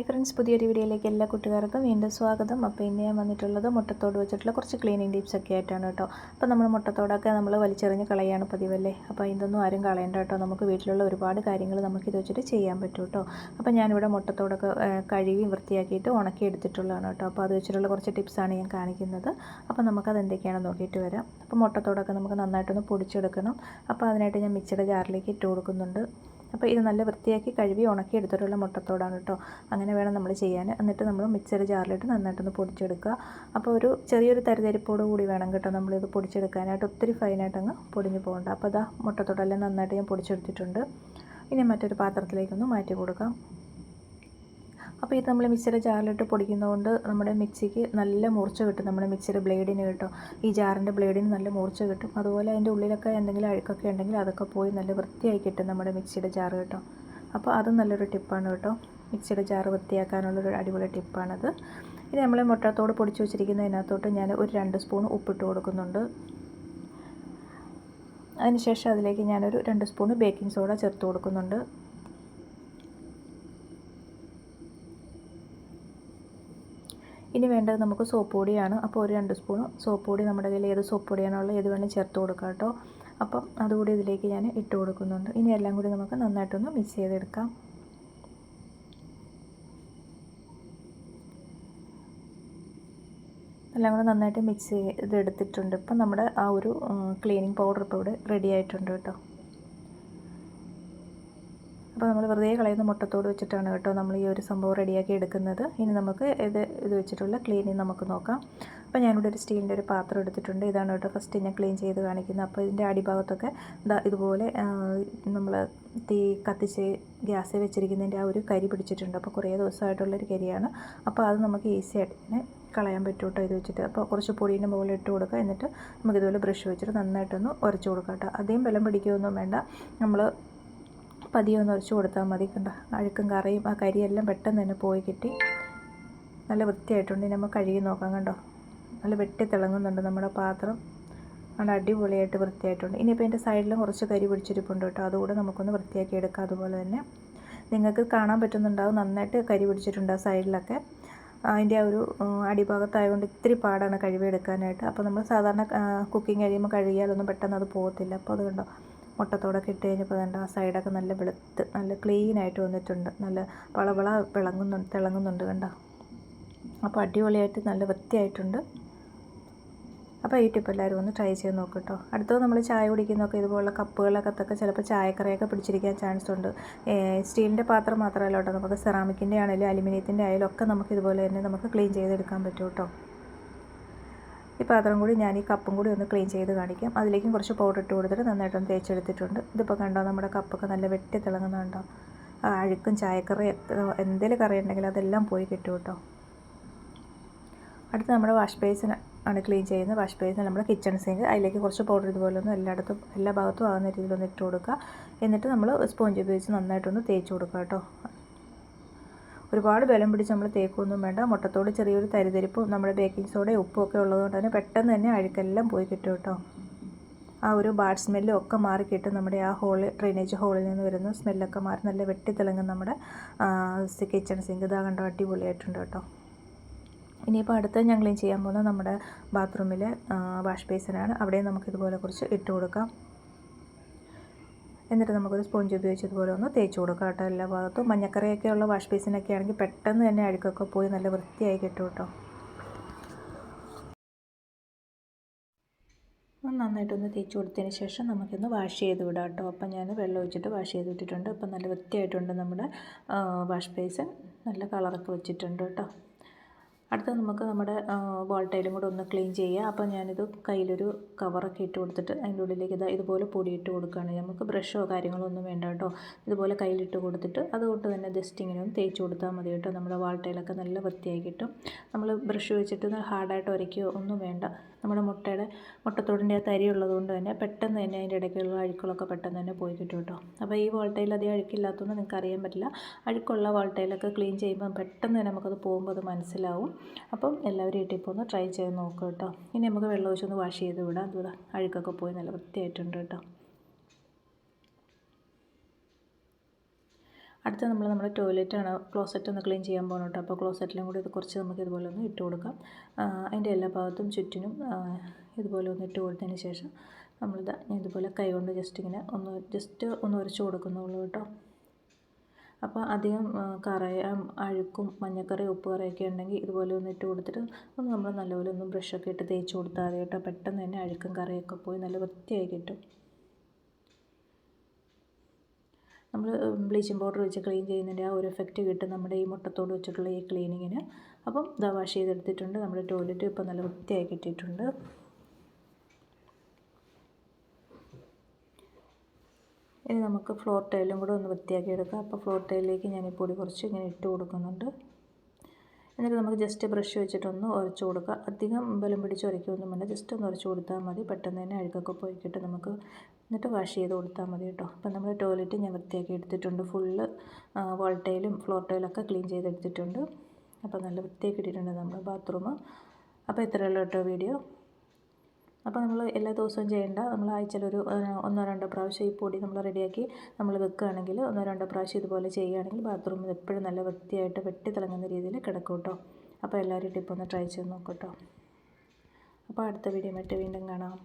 Hi friends പുതിയൊരു വീഡിയോയിലേക്ക് എല്ലാ കൂട്ടുകാർക്കും വീണ്ടും സ്വാഗതം. അപ്പോൾ ഇന്ന് ഞാൻ വന്നിട്ടുള്ളത് മുട്ടത്തോട് വെച്ചിട്ടുള്ള കുറച്ച് ക്ലീനിങ് ടിപ്സ് ഒക്കെ ആയിട്ടാണ് കേട്ടോ. അപ്പോൾ നമ്മൾ മുട്ടത്തോടൊക്കെ നമ്മൾ വലിച്ചെറിഞ്ഞ് കളയാണ് പതിവല്ലേ? അപ്പോൾ ഇതൊന്നും ആരും കളയണ്ട കേട്ടോ. നമുക്ക് വീട്ടിലുള്ള ഒരുപാട് കാര്യങ്ങൾ നമുക്ക് ഇത് വെച്ചിട്ട് ചെയ്യാൻ പറ്റും കേട്ടോ. അപ്പോൾ ഞാനിവിടെ മുട്ടത്തോടൊക്കെ കഴുകി വൃത്തിയാക്കിയിട്ട് ഉണക്കി എടുത്തിട്ടുള്ളതാണ് കേട്ടോ. അപ്പോൾ അത് വെച്ചിട്ടുള്ള കുറച്ച് ടിപ്സാണ് ഞാൻ കാണിക്കുന്നത്. അപ്പോൾ നമുക്കത് എന്തൊക്കെയാണെന്ന് നോക്കിയിട്ട് വരാം. അപ്പോൾ മുട്ടത്തോടൊക്കെ നമുക്ക് നന്നായിട്ടൊന്ന് പൊടിച്ചെടുക്കണം. അപ്പോൾ അതിനായിട്ട് ഞാൻ മിക്സിയുടെ ജാറിലേക്ക് ഇട്ട് കൊടുക്കുന്നുണ്ട്. അപ്പോൾ ഇത് നല്ല വൃത്തിയാക്കി കഴുകി ഉണക്കി എടുത്തിട്ടുള്ള മുട്ടത്തോടാണ് കേട്ടോ. അങ്ങനെ വേണം നമ്മൾ ചെയ്യാൻ. എന്നിട്ട് നമ്മൾ മിക്സർ ജാറിലിട്ട് നന്നായിട്ടൊന്ന് പൊടിച്ചെടുക്കുക. അപ്പോൾ ഒരു ചെറിയൊരു തരിതരിപ്പോട് കൂടി വേണം കേട്ടോ നമ്മളിത് പൊടിച്ചെടുക്കാനായിട്ട്. ഒത്തിരി ഫൈനായിട്ട് അങ്ങ് പൊടിഞ്ഞു പോകണ്ട. അപ്പോൾ അതാ മുട്ടത്തോടെല്ലാം നന്നായിട്ട് ഞാൻ പൊടിച്ചെടുത്തിട്ടുണ്ട്. ഇനി മറ്റൊരു പാത്രത്തിലേക്കൊന്ന് മാറ്റി കൊടുക്കാം. അപ്പോൾ ഇത് നമ്മൾ മിക്സിയുടെ ജാറിലിട്ട് പൊടിക്കുന്നതുകൊണ്ട് നമ്മുടെ മിക്സിക്ക് നല്ല മൂർച്ച കിട്ടും. നമ്മുടെ മിക്സിയുടെ ബ്ലേഡിന് കിട്ടും. ഈ ജാറിന്റെ ബ്ലേഡിന് നല്ല മൂർച്ച കിട്ടും. അതുപോലെ അതിന്റെ ഉള്ളിലൊക്കെ എന്തെങ്കിലും അഴുക്കൊക്കെ ഉണ്ടെങ്കിൽ അതൊക്കെ പോയി നല്ല വൃത്തിയായി കിട്ടും നമ്മുടെ മിക്സിയുടെ ജാറ് കേട്ടോ. അപ്പോൾ അതും നല്ലൊരു ടിപ്പാണ് കേട്ടോ. മിക്സിയുടെ ജാറ് വൃത്തിയാക്കാനുള്ളൊരു അടിപൊളി ടിപ്പാണത്. ഇനി നമ്മൾ മുട്ടത്തോട് പൊടിച്ച് വെച്ചിരിക്കുന്നതിനകത്തോട്ട് ഞാൻ ഒരു രണ്ട് സ്പൂൺ ഉപ്പിട്ട് കൊടുക്കുന്നുണ്ട്. അതിനുശേഷം അതിലേക്ക് ഞാനൊരു രണ്ട് സ്പൂൺ ബേക്കിംഗ് സോഡ ചേർത്ത് കൊടുക്കുന്നുണ്ട്. ഇനി വേണ്ടത് നമുക്ക് സോപ്പ് പൊടിയാണ്. അപ്പോൾ ഒരു രണ്ട് സ്പൂൺ സോപ്പ് പൊടി നമ്മുടെ കയ്യിൽ ഏത് സോപ്പ് പൊടിയാണുള്ളത് ഏത് വേണമെങ്കിൽ ചേർത്ത് കൊടുക്കാം കേട്ടോ. അപ്പം അതുകൂടി ഇതിലേക്ക് ഞാൻ ഇട്ട് കൊടുക്കുന്നുണ്ട്. ഇനി എല്ലാം കൂടി നമുക്ക് നന്നായിട്ടൊന്ന് മിക്സ് ചെയ്തെടുക്കാം. എല്ലാം കൂടെ നന്നായിട്ട് മിക്സ് ചെയ്തെടുത്തിട്ടുണ്ട്. ഇപ്പം നമ്മുടെ ആ ഒരു ക്ലീനിങ് പൗഡർ ഇപ്പോൾ ഇവിടെ റെഡി ആയിട്ടുണ്ട് കേട്ടോ. അപ്പോൾ നമ്മൾ വെറുതെ കളയുന്ന മുട്ടത്തോട് വെച്ചിട്ടാണ് കേട്ടോ നമ്മൾ ഈ ഒരു സംഭവം റെഡിയാക്കി എടുക്കുന്നത്. ഇനി നമുക്ക് ഇത് ഇത് വെച്ചിട്ടുള്ള ക്ലീനിങ് നമുക്ക് നോക്കാം. അപ്പോൾ ഞാനിവിടെ ഒരു സ്റ്റീലിന്റെ ഒരു പാത്രം എടുത്തിട്ടുണ്ട്. ഇതാണ് കേട്ടോ ഫസ്റ്റ് ഞാൻ ക്ലീൻ ചെയ്ത് കാണിക്കുന്നത്. അപ്പോൾ ഇതിന്റെ അടിഭാഗത്തൊക്കെ ഇതാ ഇതുപോലെ നമ്മൾ തീ കത്തിച്ച് ഗ്യാസ് വെച്ചിരിക്കുന്നതിന്റെ ആ ഒരു കരി പിടിച്ചിട്ടുണ്ട്. അപ്പോൾ കുറേ ദിവസമായിട്ടുള്ളൊരു കരിയാണ്. അപ്പോൾ അത് നമുക്ക് ഈസി ആയിട്ട് ഇങ്ങനെ കളയാൻ പറ്റും കേട്ടോ ഇത് വെച്ചിട്ട്. അപ്പോൾ കുറച്ച് പൊടീന്റെ മുകളിൽ ഇട്ട് കൊടുക്കുക. എന്നിട്ട് നമുക്ക് ഇതുപോലെ ബ്രഷ് വെച്ചിട്ട് നന്നായിട്ടൊന്ന് ഉരച്ച് കൊടുക്കാം കേട്ടോ. അധികം ബലം പിടിക്കുകയൊന്നും വേണ്ട. നമ്മൾ പതിയെ ഒന്ന് ഉരച്ച് കൊടുത്താൽ മതി കണ്ട? അഴുക്കും കറിയും ആ കരിയെല്ലാം പെട്ടെന്ന് തന്നെ പോയി കിട്ടി. നല്ല വൃത്തിയായിട്ടുണ്ട്. ഇനി നമുക്ക് കഴുകി നോക്കാം കണ്ടോ? നല്ല വെട്ടി തിളങ്ങുന്നുണ്ട് നമ്മുടെ പാത്രം. നല്ല അടിപൊളിയായിട്ട് വൃത്തിയായിട്ടുണ്ട്. ഇനിയിപ്പോൾ എന്റെ സൈഡിലും കുറച്ച് കരി പിടിച്ചിരിപ്പുണ്ട് കേട്ടോ. അതുകൂടെ നമുക്കൊന്ന് വൃത്തിയാക്കി എടുക്കാം അതുപോലെ തന്നെ. നിങ്ങൾക്ക് കാണാൻ പറ്റുന്നുണ്ടാവും. നന്നായിട്ട് കരി പിടിച്ചിട്ടുണ്ട് ആ സൈഡിലൊക്കെ. അതിന്റെ ആ ഒരു അടിഭാഗത്തായതുകൊണ്ട് ഇത്തിരി പാടാണ് കഴുകിയെടുക്കാനായിട്ട്. അപ്പോൾ നമ്മൾ സാധാരണ കുക്കിംഗ് കഴിയുമ്പോൾ കഴുകിയാലൊന്നും പെട്ടെന്ന് അത് പോകത്തില്ല. അപ്പോൾ അത് കണ്ടോ? മുട്ടത്തോടൊക്കെ ഇട്ട് കഴിഞ്ഞപ്പോൾ വേണ്ട ആ സൈഡൊക്കെ നല്ല വെളുത്ത് നല്ല ക്ലീൻ ആയിട്ട് വന്നിട്ടുണ്ട്. നല്ല പളവള വിളങ്ങുന്നുണ്ട് തിളങ്ങുന്നുണ്ട് കണ്ടോ. അപ്പോൾ അടിപൊളിയായിട്ട് നല്ല വൃത്തിയായിട്ടുണ്ട്. അപ്പോൾ ഈ ടിപ്പ് എല്ലാവരും ഒന്ന് ട്രൈ ചെയ്ത് നോക്കും കേട്ടോ അടുത്തത് നമ്മൾ ചായ കുടിക്കുന്നതൊക്കെ ഇതുപോലുള്ള കപ്പുകളൊക്കെ ചിലപ്പോൾ ചായക്കറയൊക്കെ പിടിച്ചിരിക്കാൻ ചാൻസ് ഉണ്ട്. സ്റ്റീലിന്റെ പാത്രം മാത്രമല്ല കേട്ടോ നമുക്ക് സെറാമിക്കിന്റെ ആണെങ്കിലും അലുമിനിയത്തിന്റെ ആയാലും ഒക്കെ നമുക്ക് ഇതുപോലെ തന്നെ നമുക്ക് ക്ലീൻ ചെയ്തെടുക്കാൻ പറ്റും കേട്ടോ. ഈ പാത്രം കൂടി ഞാൻ ഈ കപ്പും കൂടി ഒന്ന് ക്ലീൻ ചെയ്ത് കാണിക്കാം. അതിലേക്കും കുറച്ച് പൗഡർ ഇട്ട് കൊടുത്തിട്ട് നന്നായിട്ടൊന്ന് തേച്ചെടുത്തിട്ടുണ്ട്. ഇതിപ്പോൾ കണ്ടോ നമ്മുടെ കപ്പൊക്കെ നല്ല വെട്ടി തിളങ്ങുന്നുണ്ടോ അഴുക്കും ചായക്കറി എന്തെങ്കിലും കറി ഉണ്ടെങ്കിൽ അതെല്ലാം പോയി കിട്ടും കേട്ടോ. അടുത്ത് നമ്മുടെ വാഷ് ബേസിന് ആണ് ക്ലീൻ ചെയ്യുന്നത്. വാഷ് ബേസിന് നമ്മൾ കിച്ചൺ സിങ്ക് അതിലേക്ക് കുറച്ച് പൗഡർ ഇതുപോലെ ഒന്നും എല്ലായിടത്തും എല്ലാ ഭാഗത്തും ആകുന്ന രീതിയിലൊന്ന് ഇട്ട് കൊടുക്കുക. എന്നിട്ട് നമ്മൾ സ്പോഞ്ച് ഉപയോഗിച്ച് നന്നായിട്ടൊന്ന് തേച്ച് കൊടുക്കുക കേട്ടോ. ഒരുപാട് ബലം പിടിച്ച് നമ്മൾ തേക്കൊന്നും വേണ്ട. മുട്ടത്തോട് ചെറിയൊരു തരിതരിപ്പും നമ്മുടെ ബേക്കിംഗ് സോഡയും ഉപ്പും ഒക്കെ ഉള്ളതുകൊണ്ട് തന്നെ പെട്ടെന്ന് തന്നെ അഴുക്കെല്ലാം പോയി കിട്ടും കേട്ടോ. ആ ഒരു ബാഡ് സ്മെല്ലും ഒക്കെ മാറി കിട്ടും നമ്മുടെ ആ ഹോളിൽ ഡ്രെയിനേജ് ഹോളിൽ നിന്ന് വരുന്ന സ്മെല്ലൊക്കെ മാറി നല്ല വെട്ടിത്തിളങ്ങും നമ്മുടെ കിച്ചൺ സിങ്ക് ഇതാ കണ്ടോ അടിപൊളിയായിട്ടുണ്ട് കേട്ടോ. ഇനിയിപ്പോൾ അടുത്ത ഞങ്ങളേം ചെയ്യാൻ പോകുന്നത് നമ്മുടെ ബാത്റൂമിലെ വാഷ് ബേസിനാണ് അവിടെയും നമുക്കിതുപോലെ കുറച്ച് ഇട്ട് കൊടുക്കാം. എന്നിട്ട് നമുക്കൊരു സ്പോഞ്ച് ഉപയോഗിച്ച് ഇതുപോലെ ഒന്ന് തേച്ച് കൊടുക്കാം കേട്ടോ എല്ലാ ഭാഗത്തും. മഞ്ഞക്കറിയൊക്കെ ഉള്ള വാഷ് ബേസിനൊക്കെ ആണെങ്കിൽ പെട്ടെന്ന് തന്നെ അഴുക്കൊക്കെ പോയി നല്ല വൃത്തിയായി കിട്ടും കേട്ടോ. നന്നായിട്ടൊന്ന് തേച്ച് കൊടുത്തതിന് ശേഷം നമുക്കൊന്ന് വാഷ് ചെയ്ത് വിടാം കേട്ടോ. അപ്പം ഞാൻ വെള്ളം ഒഴിച്ചിട്ട് വാഷ് ചെയ്ത് വിട്ടിട്ടുണ്ട്. അപ്പം നല്ല വൃത്തിയായിട്ടുണ്ട് നമ്മുടെ വാഷ് ബേസിൻ നല്ല കളറൊക്കെ വെച്ചിട്ടുണ്ട് കേട്ടോ. അടുത്ത നമുക്ക് നമ്മുടെ വാൾ ടൈലും കൂടെ ഒന്ന് ക്ലീൻ ചെയ്യുക. അപ്പോൾ ഞാനിത് കയ്യിലൊരു കവറൊക്കെ ഇട്ട് കൊടുത്തിട്ട് അതിന്റെ ഉള്ളിലേക്ക് ഇതാ ഇതുപോലെ പൊടിയിട്ട് കൊടുക്കുകയാണ്. നമുക്ക് ബ്രഷോ കാര്യങ്ങളോ ഒന്നും വേണ്ട കേട്ടോ. ഇതുപോലെ കയ്യിലിട്ട് കൊടുത്തിട്ട് അതുകൊണ്ട് തന്നെ ജസ്റ്റ് ഇങ്ങനെ ഒന്ന് തേച്ച് കൊടുത്താൽ മതി കേട്ടോ. നമ്മുടെ വാൾ ടൈലൊക്കെ നല്ല വൃത്തിയായി കിട്ടും. നമ്മൾ ബ്രഷ് വെച്ചിട്ട് ഹാർഡായിട്ട് ഉരയ്ക്കുകയോ ഒന്നും വേണ്ട. നമ്മുടെ മുട്ടയുടെ മുട്ടത്തോടിന്റെ ആ തരി ഉള്ളതുകൊണ്ട് തന്നെ പെട്ടെന്ന് തന്നെ അതിന്റെ ഇടയ്ക്കുള്ള അഴുക്കുകളൊക്കെ പെട്ടെന്ന് തന്നെ പോയി കിട്ടും കേട്ടോ. അപ്പോൾ ഈ വാൾട്ടയിൽ അധികം അഴുക്കില്ലാത്തതുകൊണ്ട് നിങ്ങൾക്ക് അറിയാൻ പറ്റില്ല. അഴുക്കുള്ള വാൾട്ടയിലൊക്കെ ക്ലീൻ ചെയ്യുമ്പോൾ പെട്ടെന്ന് തന്നെ നമുക്കത് പോകുമ്പോൾ അത് മനസ്സിലാവും. അപ്പം എല്ലാവരും ഈ ടിപ്പ് ഒന്ന് ട്രൈ ചെയ്ത് നോക്കുക കേട്ടോ. ഇനി നമുക്ക് വെള്ളം ഒഴിച്ചൊന്ന് വാഷ് ചെയ്ത് വിടാം. അതുപോലെ അഴുക്കൊക്കെ പോയി നല്ല വൃത്തിയായിട്ടുണ്ട് കേട്ടോ. അടുത്ത നമ്മൾ നമ്മുടെ ടോയ്ലറ്റാണ് ക്ലോസറ്റ് ഒന്ന് ക്ലീൻ ചെയ്യാൻ പോകണം കേട്ടോ. അപ്പോൾ ക്ലോസറ്റിലും കൂടി ഇത് കുറച്ച് നമുക്ക് ഇതുപോലെ ഒന്ന് ഇട്ട് കൊടുക്കാം. അതിന്റെ എല്ലാ ഭാഗത്തും ചുറ്റിനും ഇതുപോലെ ഒന്ന് ഇട്ട് കൊടുത്തതിന് ശേഷം നമ്മളിത് ഇതുപോലെ കൈ കൊണ്ട് ജസ്റ്റ് ഇങ്ങനെ ഒന്ന് ജസ്റ്റ് ഒന്ന് ഉരച്ച് കൊടുക്കുന്നുള്ളൂ കേട്ടോ. അപ്പോൾ അധികം കറയും അഴുക്കും മഞ്ഞക്കറി ഉപ്പ് കറിയൊക്കെ ഉണ്ടെങ്കിൽ ഇതുപോലെ ഒന്ന് ഇട്ട് കൊടുത്തിട്ട് ഒന്ന് നമ്മൾ നല്ലപോലെ ഒന്ന് ബ്രഷൊക്കെ ഇട്ട് തേച്ച് കൊടുത്താൽ മതി കേട്ടോ. പെട്ടെന്ന് തന്നെ അഴുക്കും കറിയൊക്കെ പോയി നല്ല വൃത്തിയായി കിട്ടും. നമ്മൾ ബ്ലീച്ചിങ് പൗഡർ വെച്ച് ക്ലീൻ ചെയ്യുന്നതിന്റെ ആ ഒരു എഫക്റ്റ് കിട്ടും നമ്മുടെ ഈ മുട്ടത്തോട് വെച്ചിട്ടുള്ള ഈ ക്ലീനിങ്ങിന് അപ്പം ഇതാ വാഷ് ചെയ്തെടുത്തിട്ടുണ്ട്. നമ്മുടെ ടോയ്ലറ്റ് ഇപ്പോൾ നല്ല വൃത്തിയായി കിട്ടിയിട്ടുണ്ട്. ഇനി നമുക്ക് ഫ്ലോർ ടൈലും കൂടെ ഒന്ന് വൃത്തിയാക്കി എടുക്കാം. അപ്പോൾ ഫ്ലോർ ടൈലിലേക്ക് ഞാൻ ഈ പൊടി കുറച്ച് ഇങ്ങനെ ഇട്ട് കൊടുക്കുന്നുണ്ട്. എന്നിട്ട് നമുക്ക് ജസ്റ്റ് ബ്രഷ് വെച്ചിട്ടൊന്ന് ഉരച്ച് കൊടുക്കുക അധികം ബലം പിടിച്ച് ഉരയ്ക്കൊന്നും വേണ്ട. ജസ്റ്റ് ഒന്ന് ഉരച്ച് കൊടുത്താൽ മതി. പെട്ടെന്ന് തന്നെ അഴുക്കൊക്കെ പോയിക്കിട്ട് നമുക്ക് എന്നിട്ട് വാഷ് ചെയ്ത് കൊടുത്താൽ മതി കേട്ടോ. അപ്പം നമ്മുടെ ടോയ്ലറ്റ് ഞാൻ വൃത്തിയാക്കി എടുത്തിട്ടുണ്ട്. ഫുള്ള് വാൾ ടൈലും ഫ്ലോർ ടൈലൊക്കെ ക്ലീൻ ചെയ്തെടുത്തിട്ടുണ്ട് അപ്പോൾ നല്ല വൃത്തിയാക്കി ഇട്ടിട്ടുണ്ട് നമ്മുടെ ബാത്റൂം അപ്പോൾ ഇത്രയുള്ള കേട്ടോ വീഡിയോ അപ്പോൾ നമ്മൾ എല്ലാ ദിവസവും ചെയ്യേണ്ട നമ്മൾ ആഴ്ചയിൽ ഒരു ഒന്നോ രണ്ടോ പ്രാവശ്യം ഈ പൊടി നമ്മൾ റെഡിയാക്കി നമ്മൾ വെക്കുകയാണെങ്കിൽ ഒന്നോ രണ്ടോ പ്രാവശ്യം ഇതുപോലെ ചെയ്യുകയാണെങ്കിൽ ബാത്റൂമിൽ എപ്പോഴും നല്ല വൃത്തിയായിട്ട് വെട്ടി തിളങ്ങുന്ന രീതിയിൽ കിടക്കും കേട്ടോ. അപ്പോൾ എല്ലാവരും ടിപ്പൊന്ന് ട്രൈ ചെയ്ത് നോക്കട്ടോ അപ്പോൾ അടുത്ത വീഡിയോ മറ്റേ വീണ്ടും കാണാം.